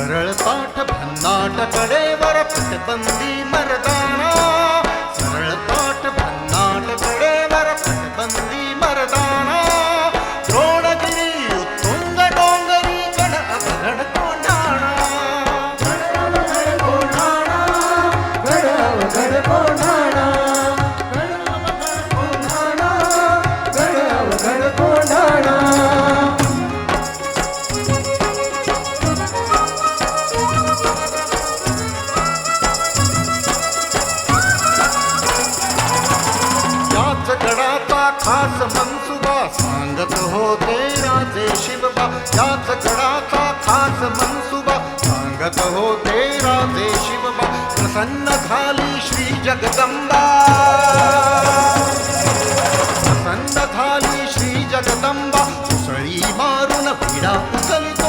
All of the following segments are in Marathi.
सरळ पाठ भन्नाट कडेवर प्रतिबंधी मरदा खास मनसुबा सांगत होते राजे शिवबा याच गडाचा खास मनसुबा सांगत होते राजे शिवबा प्रसन्न झाली श्री जगदंबा. प्रसन्न झाली श्री जगदंबा उसळी मारून पिढा उचलितो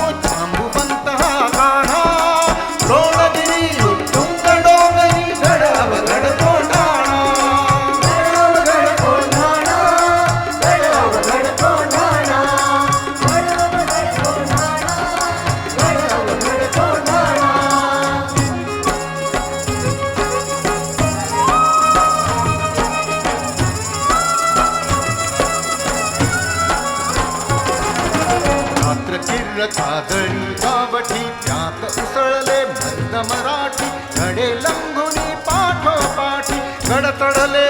रात्र गावठी त्यात उसळले मंद मराठी गडे लंघुनी पाठोपाठी गडतडले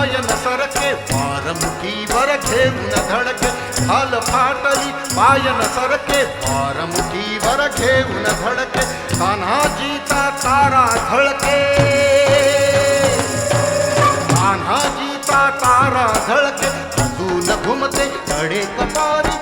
काय न सरके वार की घेऊ न धडके खाल फाटली पाय न सरके वार मुठीवर घेऊ न धडके तान्हाजीचा तारा धड़के। धळके तान्हाजीचा तारा धळके अजून घूमते तडे कपारी